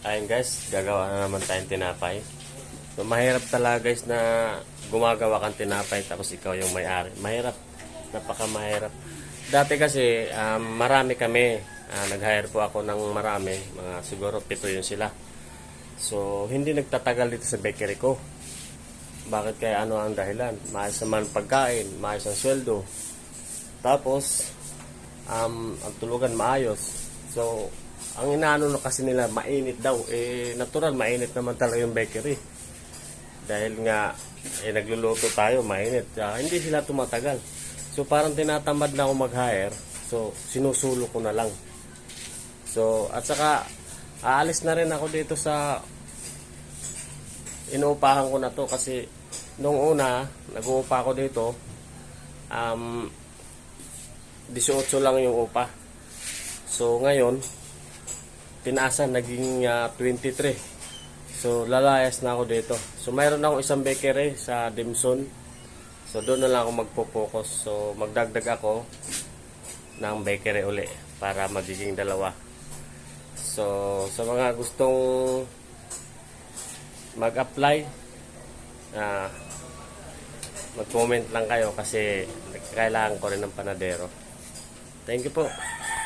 Ayun guys, gagawa na naman tayong tinapay. So mahirap talaga guys na gumagawa kang tinapay tapos ikaw yung may-ari. Mahirap. Napaka mahirap. Dati kasi um, marami kami. Ah, nag-hire po ako ng marami. Mga siguro pito yun sila. So hindi nagtatagal dito sa bakery ko. Bakit kaya ano ang dahilan? Maayos naman pagkain, maayos ang sweldo. Tapos, um, ang tulugan maayos. So, ang inaano na kasi nila, mainit daw. Eh, natural, mainit naman talaga yung bakery. Dahil nga, eh, nagluluto tayo, mainit. Ah, hindi sila tumatagal. So, parang tinatamad na ako mag-hire. So, sinusulo ko na lang. So, at saka, aalis na rin ako dito sa inuupahan ko na to kasi nung una, nag-uupa ako dito, um, 18 lang yung upa. So ngayon, tinaasan, naging ah, 23. So lalayas na ako dito. So mayroon ako isang bakery sa Dimson. So doon na lang ako magpo-focus. So magdagdag ako ng bakery uli para magiging dalawa. So sa mga gustong mag-apply, ah mag-comment lang kayo kasi kailangan ko rin ng panadero. Thank you po.